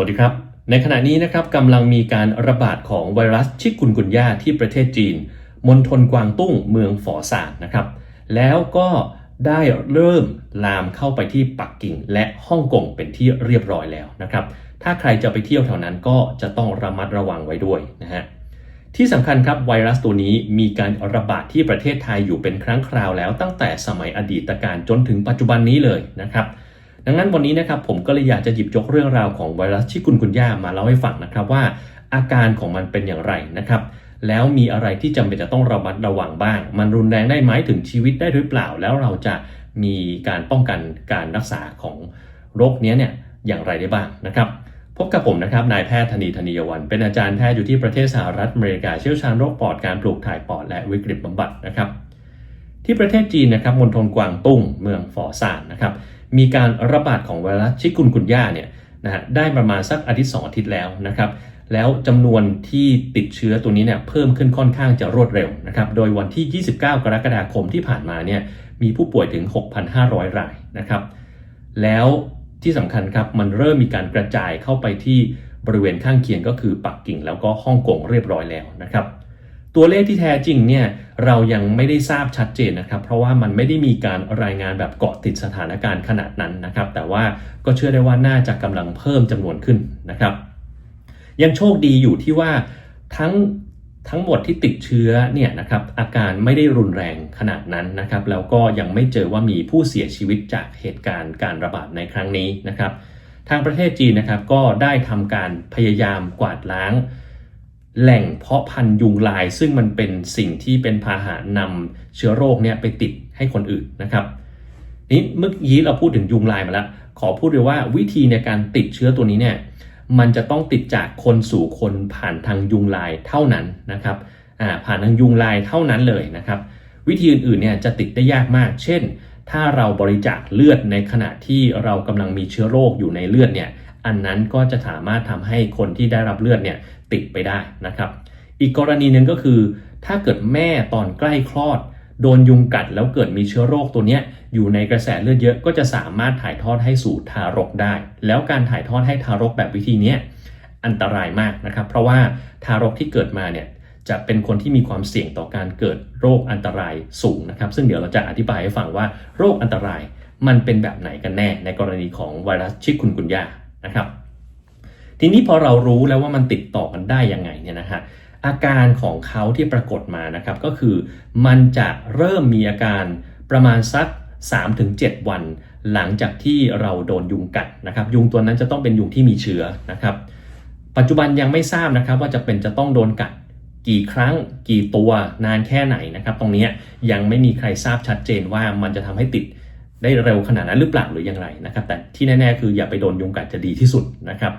วัสดีครับ ในขณะนี้นะครับกำลังมีการระบาดของไวรัสชิคุนกุนย่าที่ประเทศจีนมณฑลกวางตุ้งเมืองฝอซานนะครับ แล้วก็ได้เริ่มลามเข้าไปที่ปักกิ่งและฮ่องกงเป็นที่เรียบร้อยแล้วนะครับ ถ้าใครจะไปเที่ยวแถวนั้นก็จะต้องระมัดระวังไว้ด้วยนะฮะที่สำคัญครับไวรัสตัวนี้มีการระบาดที่ประเทศไทยอยู่เป็นครั้งคราวแล้วตั้งแต่สมัยอดีตการจนถึงปัจจุบันนี้เลยนะครับ ดังนั้นวันนี้นะครับผมก็เลยอยากจะหยิบยกเรื่องราวของไวรัสชิคุนกุนย่ามาเล่าให้ฟังนะครับว่า อาการของมันเป็นอย่างไรนะครับแล้วมีอะไรที่จำเป็นจะต้องระมัดระวังบ้าง มันรุนแรงได้ไหมถึงชีวิตได้หรือเปล่า แล้วเราจะมีการป้องกันการรักษาของโรคนี้เนี่ยอย่างไรได้บ้างนะครับ พบกับผมนะครับ นายแพทย์ธนีธนียวัน เป็นอาจารย์แพทย์อยู่ที่ประเทศสหรัฐอเมริกาเชี่ยวชาญโรคปอดการปลูกถ่ายปอดและวิกฤตบำบัดนะครับ ที่ประเทศจีนนะครับมณฑลกวางตุ้งเมืองฝอซานนะครับ มีการระบาดของไวรัสชิคุนกุนย่าเนี่ยนะฮะได้ประมาณสักอาทิตย์สองอาทิตย์แล้วนะครับแล้วจำนวนที่ติดเชื้อตัวนี้เนี่ยเพิ่มขึ้นค่อนข้างจะรวดเร็วนะครับโดยวันที่ 29 กรกฎาคมที่ผ่านมาเนี่ยมีผู้ป่วยถึง 6,500 รายนะครับแล้วที่สำคัญครับมันเริ่มมีการกระจายเข้าไปที่บริเวณข้างเคียงก็คือปักกิ่งแล้วก็ฮ่องกงเรียบร้อยแล้วนะครับ ตัวเลขที่แท้จริงเนี่ยเรายังไม่ได้ทราบชัดเจนนะครับ เพราะว่ามันไม่ได้มีการรายงานแบบเกาะติดสถานการณ์ขนาดนั้นนะครับ แต่ว่าก็เชื่อได้ว่าน่าจะกำลังเพิ่มจำนวนขึ้นนะครับ ยังโชคดีอยู่ที่ว่าทั้งทั้งหมดที่ติดเชื้อเนี่ยนะครับอาการไม่ได้รุนแรงขนาดนั้นนะครับแล้วก็ยังไม่เจอว่ามีผู้เสียชีวิตจากเหตุการณ์การระบาดในครั้งนี้นะครับ ทางประเทศจีนนะครับก็ได้ทำการพยายามกวาดล้าง แหล่งเพาะพันธุ์ยุงลาย ซึ่งมันเป็นสิ่งที่เป็นพาหะนำเชื้อโรคเนี่ยไปติดให้คนอื่นนะครับนี่เมื่อกี้เราพูดถึงยุงลายมาแล้ว ขอพูดเลยว่าวิธีในการติดเชื้อตัวนี้เนี่ยมันจะต้องติดจากคนสู่คนผ่านทางยุงลายเท่านั้นนะครับอ่าผ่านทางยุงลายเท่านั้นเลยนะครับ วิธีอื่นๆเนี่ยจะติดได้ยากมาก เช่น ถ้าเราบริจาคเลือดในขณะที่เรากำลังมีเชื้อโรคอยู่ในเลือดเนี่ยอันนั้นก็จะสามารถทำให้คนที่ได้รับเลือดเนี่ย ติดไปได้นะครับ อีกกรณีหนึ่งก็คือ ถ้าเกิดแม่ตอนใกล้คลอด โดนยุงกัดแล้วเกิดมีเชื้อโรคตัวนี้อยู่ในกระแสเลือดเยอะก็จะสามารถถ่ายทอดให้สู่ทารกได้ แล้วการถ่ายทอดให้ทารกแบบวิธีนี้อันตรายมากนะครับ เพราะว่าทารกที่เกิดมาเนี่ยจะเป็นคนที่มีความเสี่ยงต่อการเกิดโรคอันตรายสูงนะครับ ซึ่งเดี๋ยวเราจะอธิบายให้ฟังว่าโรคอันตรายมันเป็นแบบไหนกันแน่ในกรณีของไวรัสชิคุนกุนยานะครับ ทีนี้พอเรารู้แล้วว่ามันติดต่อกันได้ยังไงเนี่ยนะฮะอาการของเขาที่ปรากฏมานะครับก็คือ มันจะเริ่มมีอาการประมาณสัก 3-7 วัน หลังจากที่เราโดนยุงกัดนะครับ ยุงตัวนั้นจะต้องเป็นยุงที่มีเชื้อนะครับ ปัจจุบันยังไม่ทราบนะครับว่าจะเป็นจะต้องโดนกัดกี่ครั้งกี่ตัวนานแค่ไหนนะครับ ตรงนี้ยังไม่มีใครทราบชัดเจนว่ามันจะทำให้ติดได้เร็วขนาดนั้นหรือเปล่าหรือย่างไรนะครับ แต่ที่แน่ๆคืออย่าไปโดนยุงกัดจะดีที่สุดนะครับ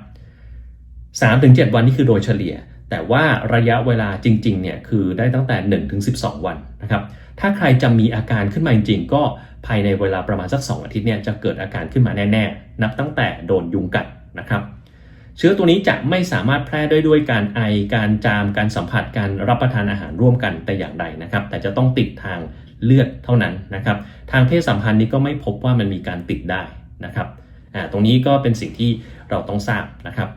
3-7 วันนี่คือโดยเฉลี่ย แต่ว่าระยะเวลาจริงๆเนี่ยคือได้ตั้งแต่ 1-12 วันนะครับถ้าใครจะมีอาการขึ้นมาจริงๆ ก็ภายในเวลาประมาณสัก 2 อาทิตย์เนี่ยจะเกิดอาการขึ้นมาแน่ๆ นับตั้งแต่โดนยุงกัดนะครับเชื้อตัวนี้จะไม่สามารถแพร่ได้ด้วยการไอ การจาม การสัมผัส การรับประทานอาหารร่วมกันแต่อย่างใดนะครับ แต่จะต้องติดทางเลือดเท่านั้นนะครับ ทางเพศสัมพันธ์นี้ก็ไม่พบว่ามันมีการติดได้นะครับอ่าตรงนี้ก็เป็นสิ่งที่เราต้องทราบนะครับ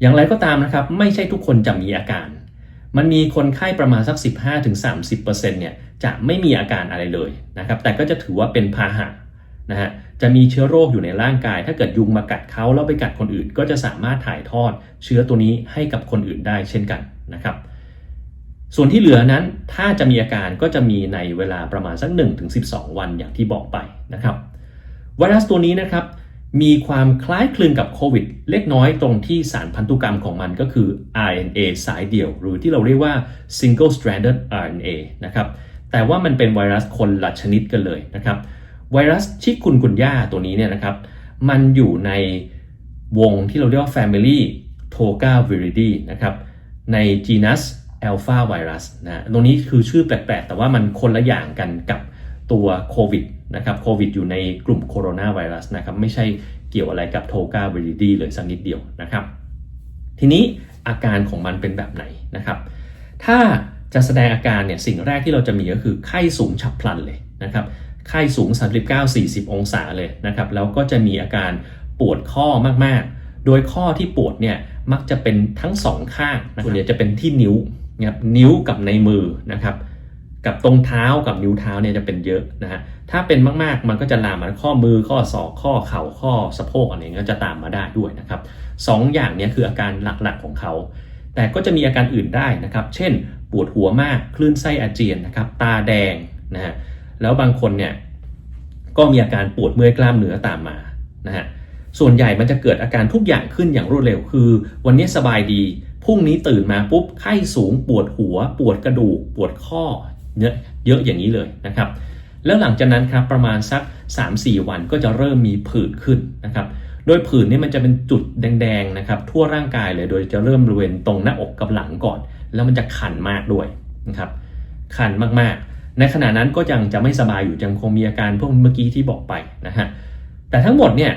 อย่างไรก็ตามนะครับ ไม่ใช่ทุกคนจะมีอาการ มันมีคนไข้ประมาณสัก 15-30%เนี่ยจะไม่มีอาการอะไรเลยนะครับ แต่ก็จะถือว่าเป็นพาหะนะฮะ จะมีเชื้อโรคอยู่ในร่างกาย ถ้าเกิดยุงมากัดเขาแล้วไปกัดคนอื่น ก็จะสามารถถ่ายทอดเชื้อตัวนี้ให้กับคนอื่นได้เช่นกันนะครับ ส่วนที่เหลือนั้นถ้าจะมีอาการก็จะมีในเวลาประมาณสัก1-12 วันอย่างที่บอกไปนะครับ ไวรัสตัวนี้นะครับ มีความคล้ายคลึงกับโควิด เล็กน้อยตรงที่สารพันธุกรรมของมันก็คือ RNA สายเดี่ยว หรือที่เราเรียกว่า single stranded RNA นะครับ แต่ว่ามันเป็นไวรัสคนละชนิดกันเลยนะครับ ไวรัสชิคุนกุนย่าตัวนี้เนี่ยนะครับ มันอยู่ในวงที่เราเรียกว่า Family Togaviridae นะครับ ใน genus Alpha virus นะ ตรงนี้คือชื่อแปลกๆ แต่ว่ามันคนละอย่างกันกับตัวโควิด นะครับโควิดอยู่ในกลุ่มโคโรนาไวรัสนะครับไม่ใช่เกี่ยวอะไรกับโทกาวิริดีเลยสักนิดเดียวนะครับ ทีนี้อาการของมันเป็นแบบไหนนะครับ ถ้าจะแสดงอาการเนี่ยสิ่งแรกที่เราจะมีก็คือไข้สูงฉับพลันเลยนะครับไข้สูง 39-40 องศาเลยนะครับแล้วก็จะมีอาการปวดข้อมากๆ โดยข้อที่ปวดเนี่ยมักจะเป็นทั้งสองข้างนะส่วนใหญ่จะเป็นที่นิ้วนะครับนิ้วกับในมือนะครับ กับตรงเท้ากับนิ้วเท้าเนี่ยจะเป็นเยอะนะฮะ ถ้าเป็นมากๆ มันก็จะลามมาข้อมือข้อศอกข้อเข่าข้อสะโพกอะไรเงี้ยก็จะตามมาได้ด้วยนะครับสองอย่างนี้คืออาการหลักๆของเขา แต่ก็จะมีอาการอื่นได้นะครับ เช่น ปวดหัวมากคลื่นไส้อาเจียนนะครับ ตาแดงนะฮะ แล้วบางคนเนี่ยก็มีอาการปวดเมื่อยกล้ามเนื้อตามมานะฮะ ส่วนใหญ่มันจะเกิดอาการทุกอย่างขึ้นอย่างรวดเร็ว คือ วันนี้สบายดีพรุ่งนี้ตื่นมาปุ๊บไข้สูงปวดหัว ปวดกระดูก ปวดข้อ เยอะเยอะอย่างนี้เลยนะครับ แล้วหลังจากนั้นครับประมาณสัก 3-4 วันก็จะเริ่มมีผื่นขึ้นนะครับ โดยผื่นนี่มันจะเป็นจุดแดงๆนะครับทั่วร่างกายเลย โดยจะเริ่มบริเวณตรงหน้าอกกับหลังก่อน แล้วมันจะคันมากด้วยนะครับคันมากๆ ในขณะนั้นก็ยังจะไม่สบายอยู่ยังคงมีอาการพวกเมื่อกี้ที่บอกไปนะฮะ แต่ทั้งหมดเนี่ย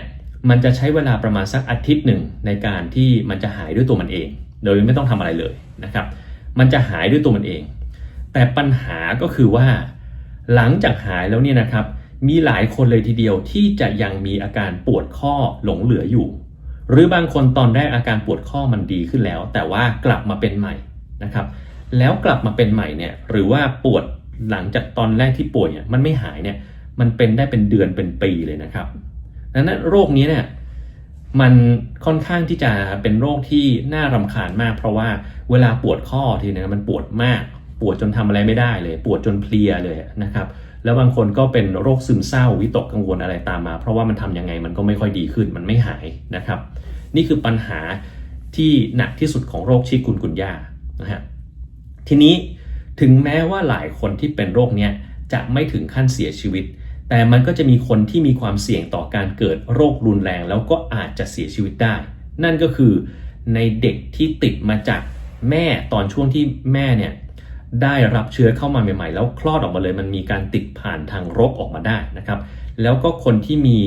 มันจะใช้เวลาประมาณสักอาทิตย์หนึ่งในการที่มันจะหายด้วยตัวมันเอง โดยไม่ต้องทำอะไรเลยนะครับ มันจะหายด้วยตัวมันเอง แต่ปัญหาก็คือว่า หลังจากหายแล้วเนี่ยนะครับ มีหลายคนเลยทีเดียวที่จะยังมีอาการปวดข้อหลงเหลืออยู่ หรือบางคนตอนแรกอาการปวดข้อมันดีขึ้นแล้ว แต่ว่ากลับมาเป็นใหม่นะครับ แล้วกลับมาเป็นใหม่เนี่ยหรือว่าปวดหลังจากตอนแรกที่ป่วยเนี่ยมันไม่หายเนี่ยมันเป็นได้เป็นเดือนเป็นปีเลยนะครับดังนั้นโรคนี้เนี่ยมันค่อนข้างที่จะเป็นโรคที่น่ารำคาญมาก เพราะว่าเวลาปวดข้อทีเนี่ยมันปวดมาก ปวดจนทำอะไรไม่ได้เลย ปวดจนเพลียเลยนะครับ แล้วบางคนก็เป็นโรคซึมเศร้าวิตกกังวลอะไรตามมา เพราะว่ามันทำยังไงมันก็ไม่ค่อยดีขึ้นมันไม่หายนะครับ นี่คือปัญหาที่หนักที่สุดของโรคชิกุนกุนยานะฮะทีนี้ถึงแม้ว่าหลายคนที่เป็นโรคเนี้ยจะไม่ถึงขั้นเสียชีวิต แต่มันก็จะมีคนที่มีความเสี่ยงต่อการเกิดโรครุนแรง แล้วก็อาจจะเสียชีวิตได้ นั่นก็คือในเด็กที่ติดมาจากแม่ตอนช่วงที่แม่เนี่ย ได้รับเชื้อเข้ามาใหม่ๆ แล้วคลอดออกมาเลยมันมีการติดผ่านทางรกออกมาได้นะครับ แล้วก็คนที่มี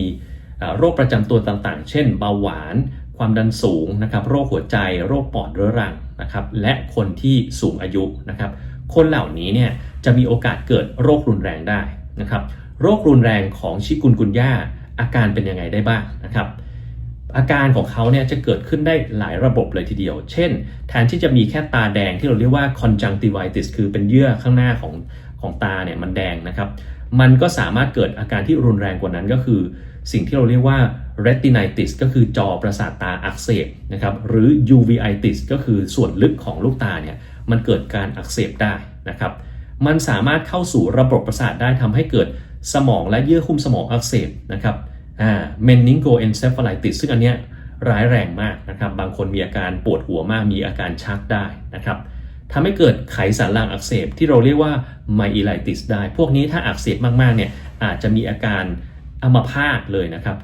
โรคประจำตัวต่างๆ เช่นเบาหวาน ความดันสูงนะครับ โรคหัวใจ โรคปอดเรื้อรังนะครับ และคนที่สูงอายุนะครับ คนเหล่านี้เนี่ยจะมีโอกาสเกิดโรครุนแรงได้นะครับ โรครุนแรงของชิกุนกุนย่าอาการเป็นยังไงได้บ้างนะครับ อาการของเขาเนี่ยจะเกิดขึ้นได้หลายระบบเลยทีเดียว เช่น แทนที่จะมีแค่ตาแดงที่เราเรียกว่า conjunctivitis คือเป็นเยื่อข้างหน้าของของตาเนี่ยมันแดงนะครับ มันก็สามารถเกิดอาการที่รุนแรงกว่านั้นก็คือ สิ่งที่เราเรียกว่า retinitis ก็คือจอประสาทตาอักเสบนะครับ หรือ uveitis ก็คือส่วนลึกของลูกตาเนี่ยมันเกิดการอักเสบได้นะครับ มันสามารถเข้าสู่ระบบประสาทได้ทำให้เกิดสมองและเยื่อหุ้มสมองอักเสบนะครับ อ่า meningoencephalitis ซึ่งอันเนี้ยร้ายแรงมากนะครับ บางคนมีอาการปวดหัวมาก มีอาการชักได้นะครับทำให้เกิดไขสันหลังอักเสบที่เราเรียกว่า myelitis ได้ พวกนี้ถ้าอักเสบมากๆเนี่ยอาจจะมีอาการอัมพาตเลยนะครับ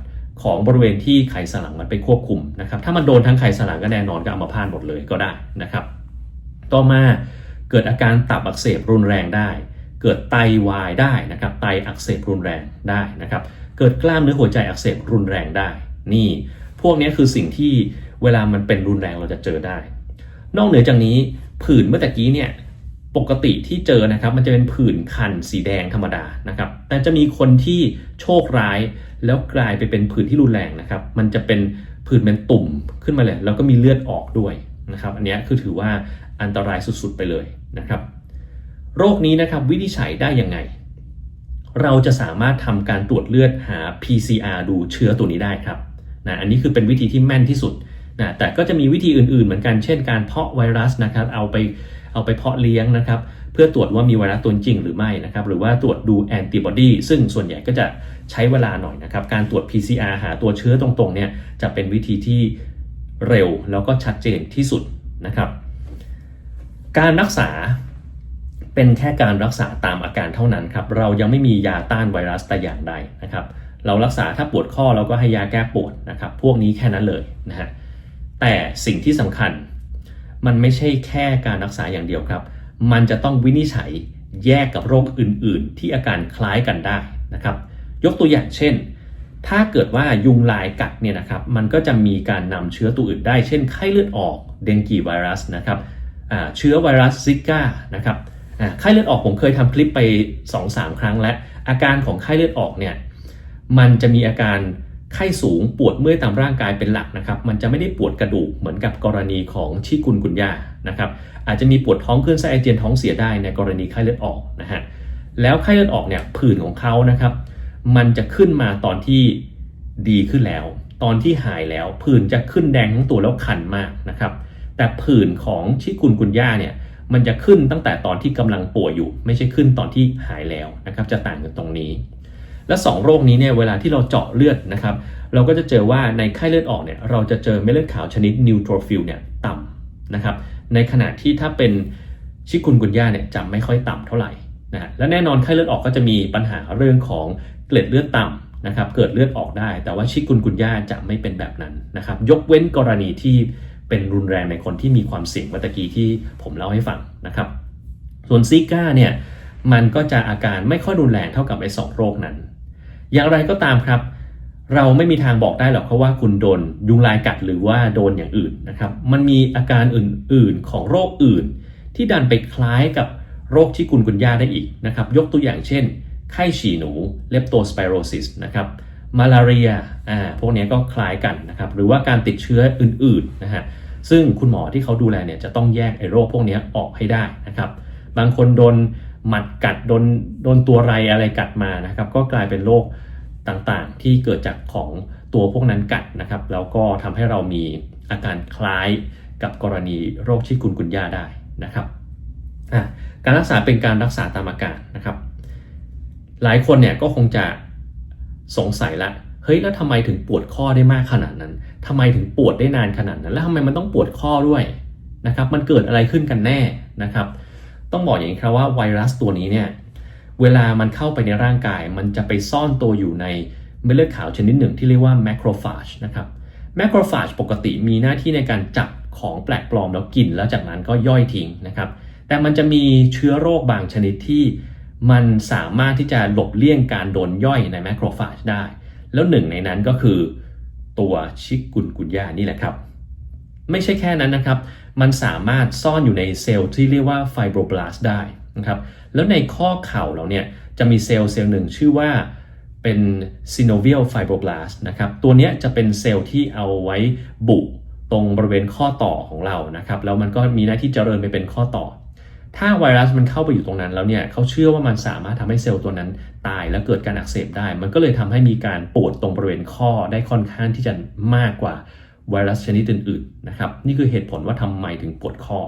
ของบริเวณที่ไขสันหลังมันไปควบคุมนะครับ ถ้ามันโดนทั้งไขสันหลังก็แน่นอนก็อัมพาตหมดเลยก็ได้นะครับ ต่อมาเกิดอาการตับอักเสบรุนแรงได้ เกิดไตวายได้นะครับ ไตอักเสบรุนแรงได้นะครับ เกิดกล้ามเนื้อหัวใจอักเสบรุนแรงได้ นี่ พวกนี้คือสิ่งที่เวลามันเป็นรุนแรงเราจะเจอได้ นอกเหนือจากนี้ผื่นเมื่อตะกี้เนี่ยปกติที่เจอนะครับมันจะเป็นผื่นคันสีแดงธรรมดานะครับ แต่จะมีคนที่โชคร้ายแล้วกลายไปเป็นผื่นที่รุนแรงนะครับ มันจะเป็นผื่นเป็นตุ่มขึ้นมาเลยแล้วก็มีเลือดออกด้วยนะครับ อันนี้คือถือว่าอันตรายสุดๆไปเลยนะครับ โรคนี้นะครับวินิจฉัยได้ยังไง เราจะสามารถทำการตรวจเลือดหา PCR ดูเชื้อตัวนี้ได้ครับนะอันนี้คือเป็นวิธีที่แม่นที่สุดนะแต่ก็จะมีวิธีอื่นๆ เหมือนกันเช่นการเพาะไวรัสนะครับเอาไปเอาไปเพาะเลี้ยงนะครับเพื่อตรวจว่ามีไวรัสตัวจริงหรือไม่นะครับหรือว่าตรวจดูแอนติบอดีซึ่งส่วนใหญ่ก็จะใช้เวลาหน่อยนะครับการตรวจ PCR หาตัวเชื้อตรงๆเนี่ยจะเป็นวิธีที่เร็วแล้วก็ชัดเจนที่สุดนะครับการรักษา เป็นแค่การรักษาตามอาการเท่านั้นครับ เรายังไม่มียาต้านไวรัสแต่อย่างใดนะครับ เรารักษาถ้าปวดข้อเราก็ให้ยาแก้ปวดนะครับ พวกนี้แค่นั้นเลยนะฮะ แต่สิ่งที่สำคัญ มันไม่ใช่แค่การรักษาอย่างเดียวครับ มันจะต้องวินิจฉัยแยกกับโรคอื่น ๆ ที่อาการคล้ายกันได้นะครับ ยกตัวอย่างเช่น ถ้าเกิดว่ายุงลายกัดเนี่ยนะครับ มันก็จะมีการนำเชื้อตัวอื่นได้ เช่นไข้เลือดออก เดงกีไวรัสนะครับเชื้อไวรัสซิก้านะครับ ไข้เลือดออกผมเคยทำคลิปไป 2-3 ครั้งแล้ว อาการของไข้เลือดออกเนี่ยมันจะมีอาการไข้สูงปวดเมื่อยตามร่างกายเป็นหลักนะครับ มันจะไม่ได้ปวดกระดูกเหมือนกับกรณีของชิกุนกุนยานะครับ อาจจะมีปวดท้องคลื่นไส้อาเจียนท้องเสียได้ในกรณีไข้เลือดออกนะฮะ แล้วไข้เลือดออกเนี่ยผื่นของเขานะครับ มันจะขึ้นมาตอนที่ดีขึ้นแล้ว ตอนที่หายแล้วผื่นจะขึ้นแดงทั้งตัวแล้วคันมากนะครับ แต่ผื่นของชิกุนกุนย่าเนี่ย มันจะขึ้นตั้งแต่ตอนที่กำลังป่วยอยู่ ไม่ใช่ขึ้นตอนที่หายแล้วนะครับ จะต่างกันตรงนี้ และ 2 โรคนี้เนี่ยเวลาที่เราเจาะเลือดนะครับ เราก็จะเจอว่าในไข้เลือดออกเนี่ยเราจะเจอเม็ดเลือดขาวชนิดนิวโทรฟิลเนี่ยต่ำนะครับ ในขณะที่ถ้าเป็นชิคุนกุนย่าเนี่ยจะไม่ค่อยต่ำเท่าไหร่นะฮะและแน่นอนไข้เลือดออกก็จะมีปัญหาเรื่องของเกล็ดเลือดต่ำนะครับ เกิดเลือดออกได้ แต่ว่าชิคุนกุนย่าจะไม่เป็นแบบนั้นนะครับ ยกเว้นกรณีที่ เป็นรุนแรงในคนที่มีความเสี่ยงเมื่อตะกี้ที่ผมเล่าให้ฟังนะครับ ส่วนซิก้าเนี่ยมันก็จะอาการไม่ค่อยรุนแรงเท่ากับไอ้สองโรคนั้น อย่างไรก็ตามครับ เราไม่มีทางบอกได้หรอกเพราะว่าคุณโดนยุงลายกัดหรือว่าโดนอย่างอื่นนะครับ มันมีอาการอื่นๆของโรคอื่น ที่ดันไปคล้ายกับโรคที่คุณกุนย่าได้อีกนะครับ ยกตัวอย่างเช่น ไข้ฉี่หนูเลปโตสไปโรซิสนะครับมาลาเรียอ่าพวกนี้ก็คล้ายกันนะครับ หรือว่าการติดเชื้ออื่นๆนะฮะ ซึ่งคุณหมอที่เขาดูแลเนี่ยจะต้องแยกไอ้โรคพวกนี้ออกให้ได้นะครับ บางคนโดนหมัดกัดโดนโดนตัวไรอะไรกัดมานะครับ ก็กลายเป็นโรคต่างๆ ที่เกิดจากของตัวพวกนั้นกัดนะครับ แล้วก็ทำให้เรามีอาการคล้ายกับกรณีโรคชิคุนกุนย่าได้นะครับการรักษาเป็นการรักษาตามอาการนะครับ หลายคนเนี่ยก็คงจะสงสัยละ เฮ้ยแล้วทำไมถึงปวดข้อได้มากขนาดนั้นทำไมถึงปวดได้นานขนาดนั้น แล้วทำไมมันต้องปวดข้อด้วยนะครับ มันเกิดอะไรขึ้นกันแน่นะครับ ต้องบอกอย่างนี้ครับว่าไวรัสตัวนี้เนี่ยเวลามันเข้าไปในร่างกาย มันจะไปซ่อนตัวอยู่ในเม็ดเลือดขาวชนิดหนึ่งที่เรียกว่าแมคโครฟาจนะครับแมคโครฟาจปกติมีหน้าที่ในการจับของแปลกปลอมแล้วกิน แล้วจากนั้นก็ย่อยทิ้งนะครับ แต่มันจะมีเชื้อโรคบางชนิดที่มันสามารถที่จะหลบเลี่ยงการโดนย่อยในแมคโครฟาจได้ แล้วหนึ่งในนั้นก็คือตัวชิกุนกุนยานี่แหละครับ ไม่ใช่แค่นั้นนะครับ มันสามารถซ่อนอยู่ในเซลล์ที่เรียกว่าไฟโบรบลาสได้นะครับ แล้วในข้อเข่าเราเนี่ยจะมีเซลล์เซลล์หนึ่งชื่อว่าเป็น synovial fibroblast นะครับ ตัวนี้จะเป็นเซลล์ที่เอาไว้บุตรงบริเวณข้อต่อของเรานะครับ แล้วมันก็มีหน้าที่เจริญไปเป็นข้อต่อ ถ้าไวรัสมันเข้าไปอยู่ตรงนั้นแล้วเนี่ยเขาเชื่อว่ามันสามารถทำให้เซลล์ตัวนั้นตายและเกิดการอักเสบได้ มันก็เลยทำให้มีการปวดตรงบริเวณข้อได้ค่อนข้างที่จะมากกว่าไวรัสชนิดอื่นๆนะครับนี่คือเหตุผลว่าทำไมถึงปวดข้อ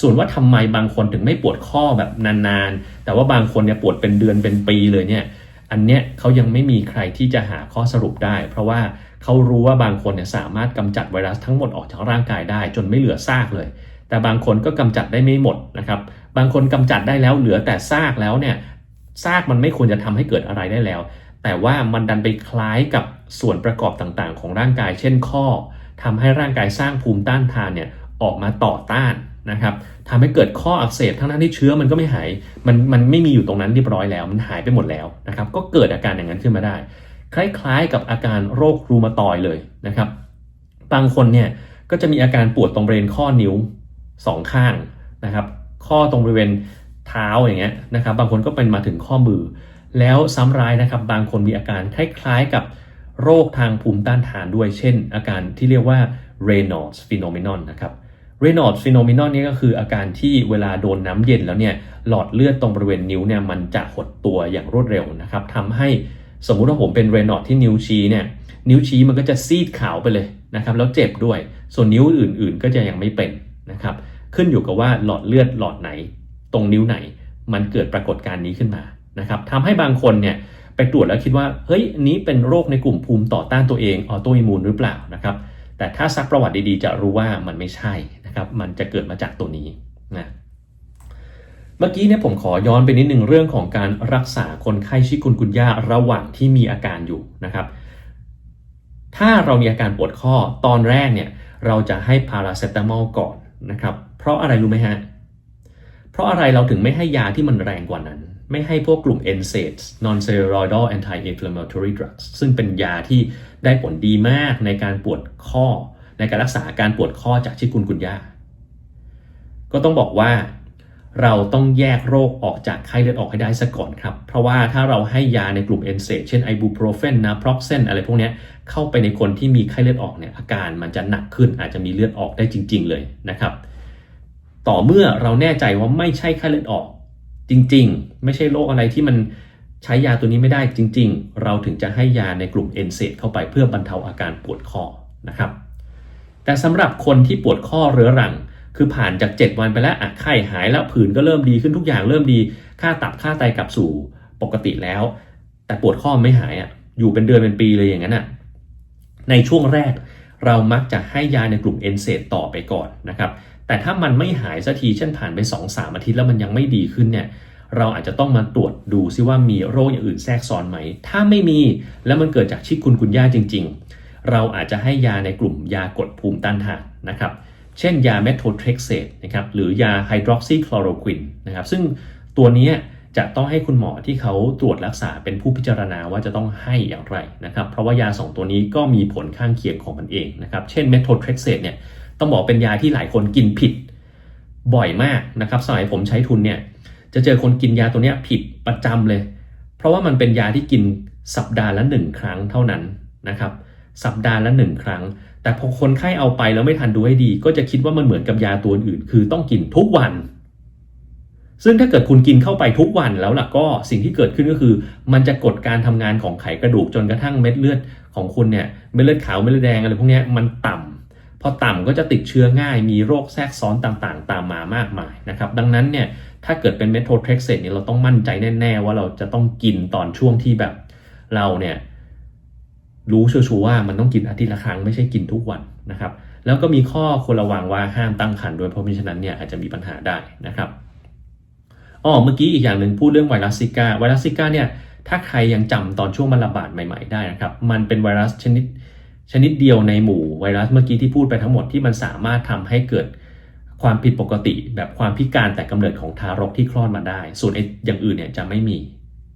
ส่วนว่าทำไมบางคนถึงไม่ปวดข้อแบบนานๆ แต่ว่าบางคนเนี่ยปวดเป็นเดือนเป็นปีเลยเนี่ยอันเนี้ยเขายังไม่มีใครที่จะหาข้อสรุปได้ เพราะว่าเขารู้ว่าบางคนเนี่ยสามารถกำจัดไวรัสทั้งหมดออกจากร่างกายได้ จนไม่เหลือซากเลย แต่บางคนก็กำจัดได้ไม่หมดนะครับ บางคนกำจัดได้แล้วเหลือแต่ซากแล้วเนี่ยซากมันไม่ควรจะทำให้เกิดอะไรได้แล้ว แต่ว่ามันดันไปคล้ายกับส่วนประกอบต่างๆ ของร่างกาย เช่นข้อทำให้ร่างกายสร้างภูมิต้านทานเนี่ยออกมาต่อต้านนะครับทำให้เกิดข้ออักเสบทั้งนั้นที่เชื้อมันก็ไม่หายมันมันไม่มีอยู่ตรงนั้นเรียบร้อยแล้ว มันหายไปหมดแล้วนะครับ ก็เกิดอาการอย่างนั้นขึ้นมาได้ คล้ายๆกับอาการโรครูมาตอยเลยนะครับ บางคนเนี่ยก็จะมีอาการปวดตรงบริเวณข้อนิ้ว สองข้างนะครับ ข้อตรงบริเวณเท้าอย่างเงี้ยนะครับ บางคนก็เป็นมาถึงข้อมือ แล้วซ้ำร้ายนะครับ บางคนมีอาการคล้ายๆกับโรคทางภูมิต้านทานด้วย เช่น อาการที่เรียกว่า Raynaud's phenomenon นะครับ Raynaud's phenomenon นี่ก็คืออาการที่เวลาโดนน้ำเย็นแล้วเนี่ยหลอดเลือดตรงบริเวณนิ้วเนี่ยมันจะหดตัวอย่างรวดเร็วนะครับทำให้สมมุติว่าผมเป็น Raynaud's ที่นิ้วชี้เนี่ยนิ้วชี้มันก็จะซีดขาวไปเลยนะครับแล้วเจ็บด้วย ส่วนนิ้วอื่นๆ ก็จะยังไม่เป็นนะครับ ขึ้นอยู่กับว่าหลอดเลือดหลอดไหน ตรงนิ้วไหน มันเกิดปรากฏการณ์นี้ขึ้นมานะครับทำให้บางคนเนี่ยไปตรวจแล้วคิดว่าเฮ้ยนี้เป็นโรคในกลุ่มภูมิต่อต้านตัวเองออโตอิมูนหรือเปล่านะครับ แต่ถ้าซักประวัติดีๆ จะรู้ว่ามันไม่ใช่นะครับ มันจะเกิดมาจากตัวนี้นะเมื่อกี้เนี่ยผมขอย้อนไปนิดหนึ่งเรื่องของการรักษาคนไข้ชิคุนกุนยาระหว่างที่มีอาการอยู่นะครับ ถ้าเรามีอาการปวดข้อตอนแรกเนี่ยเราจะให้พาราเซตามอลก่อน นะครับเพราะอะไรรู้ไหมฮะ เพราะอะไรเราถึงไม่ให้ยาที่มันแรงกว่านั้น ไม่ให้พวกกลุ่ม NSAIDs non-steroidal anti-inflammatory drugs ซึ่งเป็นยาที่ได้ผลดีมากในการปวดข้อ ในการรักษาการปวดข้อจากชิคุนกุนยาก็ต้องบอกว่า เราต้องแยกโรคออกจากไข้เลือดออกให้ได้ซะก่อนครับ เพราะว่าถ้าเราให้ยาในกลุ่ม NSAID เช่นไอบูโปรเฟนนาโปรเซนอะไรพวกนี้เข้าไปในคนที่มีไข้เลือดออกเนี่ยอาการมันจะหนักขึ้นอาจจะมีเลือดออกได้จริง ๆ เลยนะครับ ต่อเมื่อเราแน่ใจว่าไม่ใช่ไข้เลือดออก จริง ๆ ไม่ใช่โรคอะไรที่มันใช้ยาตัวนี้ไม่ได้จริง ๆ เราถึงจะให้ยาในกลุ่ม NSAID เข้าไปเพื่อบรรเทาอาการปวดข้อนะครับ แต่สำหรับคนที่ปวดข้อเรื้อรัง คือผ่านจาก 7 วันไปแล้วอะไข้หายแล้วผื่นก็เริ่มดีขึ้นทุกอย่างเริ่มดี ค่าตับค่าไตกลับสู่ปกติแล้ว แต่ปวดข้อไม่หายอะอยู่เป็นเดือนเป็นปีเลยอย่างนั้นอะในช่วงแรกเรามักจะให้ยาในกลุ่ม n s a i d ต่อไปก่อนนะครับแต่ถ้ามันไม่หายสักทีเช่นผ่านไป 2-3 อาทิตย์แล้วมันยังไม่ดีขึ้นเนี่ยเราอาจจะต้องมาตรวจดูซิว่ามีโรคอย่างอื่นแทรกซ้อนไหม ถ้าไม่มีแล้วมันเกิดจากชิคุนกุนย่าจริง ๆ เราอาจจะให้ยาในกลุ่มยากดภูมิต้านทานนะครับ เช่นยาเมโทรเทรกเซตนะครับหรือยาไฮดรอกซีคลอโรควินนะครับซึ่งตัวนี้จะต้องให้คุณหมอที่เขาตรวจรักษาเป็นผู้พิจารณาว่าจะต้องให้อย่างไรนะครับเพราะว่ายา 2 ตัวนี้ก็มีผลข้างเคียงของมันเองนะครับเช่นเมโทรเทรกเซตเนี่ยต้องบอกเป็นยาที่หลายคนกินผิดบ่อยมากนะครับสมัยผมใช้ทุนเนี่ยจะเจอคนกินยาตัวนี้ผิดประจำเลย เพราะว่ามันเป็นยาที่กินสัปดาห์ละหนึ่งครั้งเท่านั้นนะครับสัปดาห์ละหนึ่งครั้ง แต่พอคนไข้เอาไปแล้วไม่ทันดูให้ดี ก็จะคิดว่ามันเหมือนกับยาตัวอื่น คือต้องกินทุกวัน ซึ่งถ้าเกิดคุณกินเข้าไปทุกวันแล้วล่ะก็สิ่งที่เกิดขึ้นก็คือ มันจะกดการทำงานของไขกระดูกจนกระทั่งเม็ดเลือดของคุณเนี่ยเม็ดเลือดขาวเม็ดเลือดแดงอะไรพวกนี้มันต่ำพอต่ำก็จะติดเชื้อง่าย มีโรคแทรกซ้อนต่างๆ ตามมามากมายนะครับ ดังนั้นเนี่ยถ้าเกิดเป็นเมโทรเทรกเซตเนี่ยเราต้องมั่นใจแน่ ๆ ว่าเราจะต้องกินตอนช่วงที่แบบเราเนี่ย รู้ชัวร์ว่ามันต้องกินอาทิตย์ละครั้งไม่ใช่กินทุกวันนะครับ แล้วก็มีข้อควรระวังว่าห้ามตั้งครรภ์ด้วยเพราะมิฉะนั้นเนี่ยอาจจะมีปัญหาได้นะครับอ๋อเมื่อกี้อีกอย่างหนึ่งพูดเรื่องไวรัสซิก้าไวรัสซิก้าเนี่ยถ้าใครยังจำตอนช่วงมันระบาดใหม่ ๆได้นะครับ มันเป็นไวรัสชนิดชนิดเดียวในหมู่ไวรัสเมื่อกี้ที่พูดไปทั้งหมดที่มันสามารถทำให้เกิดความผิดปกติ แบบความพิการแต่กำเนิดของทารกที่คลอดมาได้ ส่วนไอ้อย่างอื่นเนี่ยจะไม่มี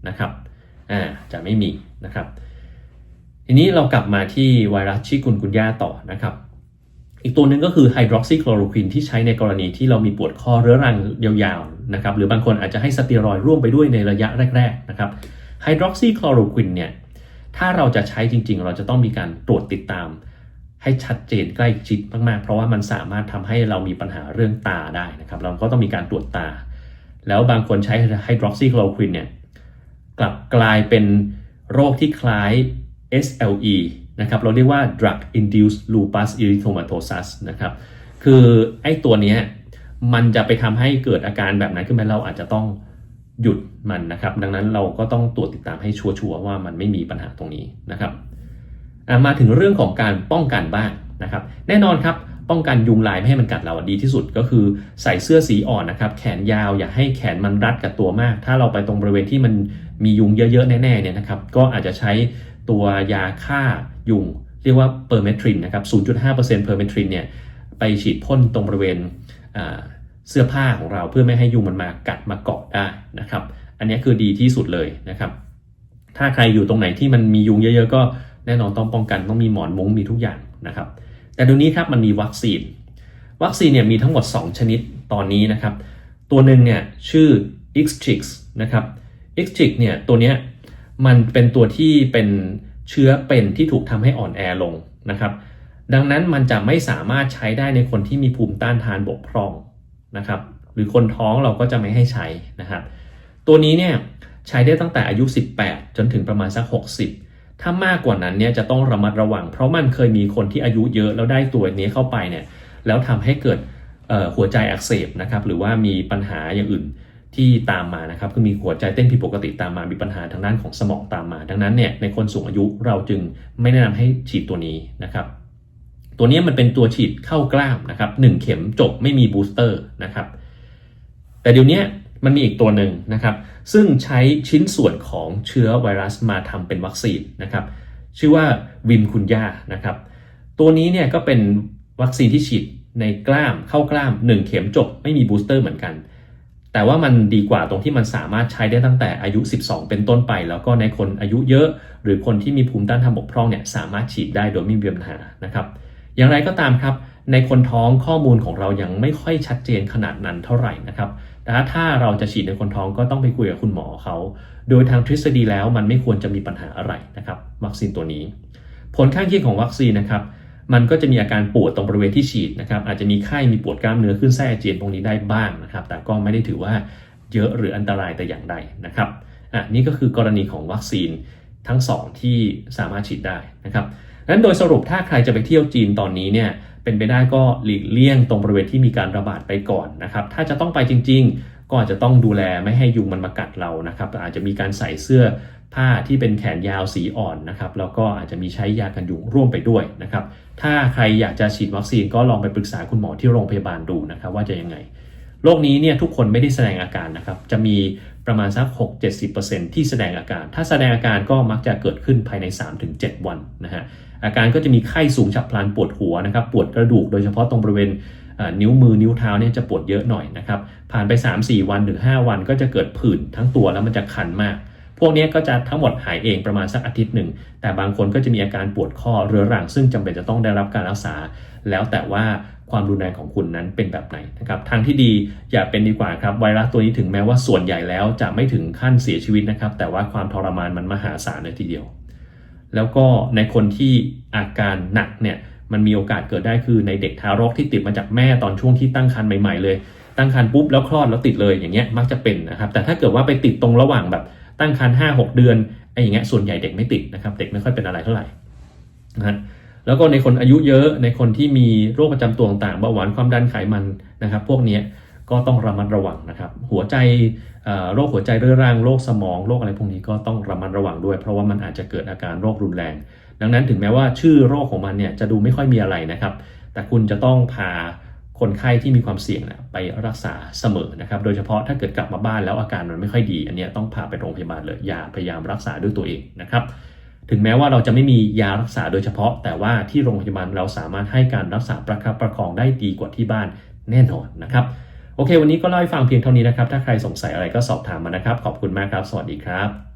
นะครับอ่าจะไม่มีนะครับ ทีนี้เรากลับมาที่ไวรัสชิคุนกุนย่าต่อนะครับ อีกตัวหนึ่งก็คือไฮดรอกซีคลอโรควินที่ใช้ในกรณีที่เรามีปวดคอเรื้อรังยาวๆนะครับหรือบางคนอาจจะให้สเตียรอยร่วมไปด้วยในระยะแรกๆนะครับไฮดรอกซีคลอโรควินเนี่ยถ้าเราจะใช้จริงๆ เราจะต้องมีการตรวจติดตาม ให้ชัดเจนใกล้ชิดมากๆ เพราะว่ามันสามารถทำให้เรามีปัญหาเรื่องตาได้นะครับ เราก็ต้องมีการตรวจตา แล้วบางคนใช้ไฮดรอกซีคลอโรควินเนี่ยกลับกลายเป็นโรคที่คล้าย SLE นะครับเราเรียกว่า drug induced lupus erythematosus นะครับคือไอ้ตัวนี้มันจะไปทำให้เกิดอาการแบบนั้นขึ้นมาเราอาจจะต้องหยุดมันนะครับ ดังนั้นเราก็ต้องตรวจติดตามให้ชัวร์ว่ามันไม่มีปัญหาตรงนี้นะครับมาถึงเรื่องของการป้องกันบ้างนะครับ แน่นอนครับป้องกันยุงลายไม่ให้มันกัดเราดีที่สุดก็คือใส่เสื้อสีอ่อนนะครับ แขนยาวอย่าให้แขนมันรัดกับตัวมาก ถ้าเราไปตรงบริเวณที่มันมียุงเยอะๆแน่ๆเนี่ยนะครับ ก็อาจจะใช้ ตัวยาฆ่ายุง เรียกว่าเปอร์เมทรินนะครับ 0.5%เปอร์เมทรินเนี่ยไปฉีดพ่นตรงบริเวณเสื้อผ้าของเราเพื่อไม่ให้ยุงมันมากัดมาเกาะได้นะครับ อันนี้คือดีที่สุดเลยนะครับ ถ้าใครอยู่ตรงไหนที่มันมียุงเยอะๆ ก็แน่นอนต้องป้องกันต้องมีหมอนมุ้งมีทุกอย่างนะครับ แต่เดี๋ยวนี้ครับมันมีวัคซีน วัคซีนเนี่ยมีทั้งหมด 2 ชนิดตอนนี้นะครับ ตัวหนึ่งเนี่ยชื่อ x t r i x นะครับ x t r i x เนี่ยตัวเนี้ย มันเป็นตัวที่เป็นเชื้อเป็นที่ถูกทำให้อ่อนแอลงนะครับ ดังนั้นมันจะไม่สามารถใช้ได้ในคนที่มีภูมิต้านทานบกพร่องนะครับ หรือคนท้องเราก็จะไม่ให้ใช้นะครับ ตัวนี้เนี่ยใช้ได้ตั้งแต่อายุ 18 จนถึงประมาณสัก 60 ถ้ามากกว่านั้นเนี่ยจะต้องระมัดระวัง เพราะมันเคยมีคนที่อายุเยอะแล้วได้ตัวนี้เข้าไปเนี่ยแล้วทำให้เกิดหัวใจอักเสบนะครับหรือว่ามีปัญหาอย่างอื่น ที่ตามมานะครับคือมีหัวใจเต้นผิดปกติตามมามีปัญหาทางด้านของสมองตามมา ดังนั้นเนี่ยในคนสูงอายุเราจึงไม่แนะนำให้ฉีดตัวนี้นะครับตัวนี้มันเป็นตัวฉีดเข้ากล้ามนะครับหเข็มจบไม่มีบูสเตอร์นะครับแต่เดี๋ยวนี้มันมีอีกตัวหนึ่งนะครับ ซึ่งใช้ชิ้นส่วนของเชื้อไวรัสมาทำเป็นวัคซีนนะครับ ชื่อว่าวิมคุนยานะครับ ตัวนี้เนี่ยก็เป็นวัคซีนที่ฉีดในกล้ามเข้ากล้าม 1 เข็มจบไม่มีบูสเตอร์เหมือนกัน แต่ว่ามันดีกว่าตรงที่มันสามารถใช้ได้ตั้งแต่อายุ 12 เป็นต้นไป แล้วก็ในคนอายุเยอะ หรือคนที่มีภูมิต้านทานบกพร่องเนี่ยสามารถฉีดได้โดยไม่มีปัญหานะครับอย่างไรก็ตามครับ ในคนท้องข้อมูลของเรายังไม่ค่อยชัดเจนขนาดนั้นเท่าไหร่นะครับแต่ถ้าเราจะฉีดในคนท้องก็ต้องไปคุยกับคุณหมอเขา โดยทางทฤษฎีแล้วมันไม่ควรจะมีปัญหาอะไรนะครับวัคซีนตัวนี้ ผลข้างเคียงของวัคซีนนะครับ มันก็จะมีอาการปวดตรงบริเวณที่ฉีดนะครับอาจจะมีไข้มีปวดกล้ามเนื้อขึ้นไส้อาเจียนพวกนี้ได้บ้างนะครับ แต่ก็ไม่ได้ถือว่าเยอะหรืออันตรายแต่อย่างใดนะครับอะนี่ก็คือกรณีของวัคซีนทั้งสองที่สามารถฉีดได้นะครับนั้นโดยสรุปถ้าใครจะไปเที่ยวจีนตอนนี้เนี่ยเป็นไปได้ก็หลีกเลี่ยงตรงบริเวณที่มีการระบาดไปก่อนนะครับ ถ้าจะต้องไปจริง ๆ ก็อาจจะต้องดูแลไม่ให้ยุงมันมากัดเรานะครับอาจจะมีการใส่เสื้อผ้าที่เป็นแขนยาวสีอ่อนนะครับแล้วก็อาจจะมีใช้ยากันยุงร่วมไปด้วยนะครับ ถ้าใครอยากจะฉีดวัคซีนก็ลองไปปรึกษาคุณหมอที่โรงพยาบาลดูนะครับว่าจะยังไง โรคนี้เนี่ยทุกคนไม่ได้แสดงอาการนะครับ จะมีประมาณสัก 6-70%ที่แสดงอาการ ถ้าแสดงอาการก็มักจะเกิดขึ้นภายใน 3-7 วันนะฮะ อาการก็จะมีไข้สูงฉับพลันปวดหัวนะครับ ปวดกระดูกโดยเฉพาะตรงบริเวณนิ้วมือนิ้วเท้าเนี่ยจะปวดเยอะหน่อยนะครับ ผ่านไป 3-4 วันหรือ 5 วันก็จะเกิดผื่นทั้งตัวแล้วมันจะคันมาก พวกนี้ก็จะทั้งหมดหายเองประมาณสักอาทิตย์หนึ่ง แต่บางคนก็จะมีอาการปวดข้อเรื้อรัง ซึ่งจำเป็นจะต้องได้รับการรักษา แล้วแต่ว่าความรุนแรงของคุณนั้นเป็นแบบไหนนะครับ ทางที่ดีอย่าเป็นดีกว่าครับ ไวรัสตัวนี้ถึงแม้ว่าส่วนใหญ่แล้วจะไม่ถึงขั้นเสียชีวิตนะครับ แต่ว่าความทรมานมันมหาศาลเลยทีเดียว แล้วก็ในคนที่อาการหนักเนี่ย มันมีโอกาสเกิดได้คือในเด็กทารกที่ติดมาจากแม่ตอนช่วงที่ตั้งครรภ์ใหม่ๆเลย ตั้งครรภ์ปุ๊บแล้วคลอดแล้วติดเลยอย่างเงี้ยมักจะเป็นนะครับ แต่ถ้าเกิดว่าไปติดตรงระหว่างแบบ ตั้งครรภ์ห้าหกเดือนไอ้อย่างเงี้ยส่วนใหญ่เด็กไม่ติดนะครับ เด็กไม่ค่อยเป็นอะไรเท่าไหร่นะฮะแล้วก็ในคนอายุเยอะในคนที่มีโรคประจำตัวต่างๆเบาหวานความดันไขมันนะครับ พวกนี้ก็ต้องระมัดระวังนะครับ หัวใจโรคหัวใจเรื้อรังโรคสมองโรคอะไรพวกนี้ก็ต้องระมัดระวังด้วย เพราะว่ามันอาจจะเกิดอาการโรครุนแรง ดังนั้นถึงแม้ว่าชื่อโรคของมันเนี่ยจะดูไม่ค่อยมีอะไรนะครับ แต่คุณจะต้องพา คนไข้ที่มีความเสี่ยงนะไปรักษาเสมอนะครับ โดยเฉพาะถ้าเกิดกลับมาบ้านแล้วอาการมันไม่ค่อยดี อันนี้ต้องพาไปโรงพยาบาลเลย อย่าพยายามรักษาด้วยตัวเองนะครับ ถึงแม้ว่าเราจะไม่มียารักษาโดยเฉพาะ แต่ว่าที่โรงพยาบาลเราสามารถให้การรักษาประคับประคองได้ดีกว่าที่บ้านแน่นอนนะครับ โอเค วันนี้ก็เล่าให้ฟังเพียงเท่านี้นะครับ ถ้าใครสงสัยอะไรก็สอบถามมานะครับ ขอบคุณมากครับ สวัสดีครับ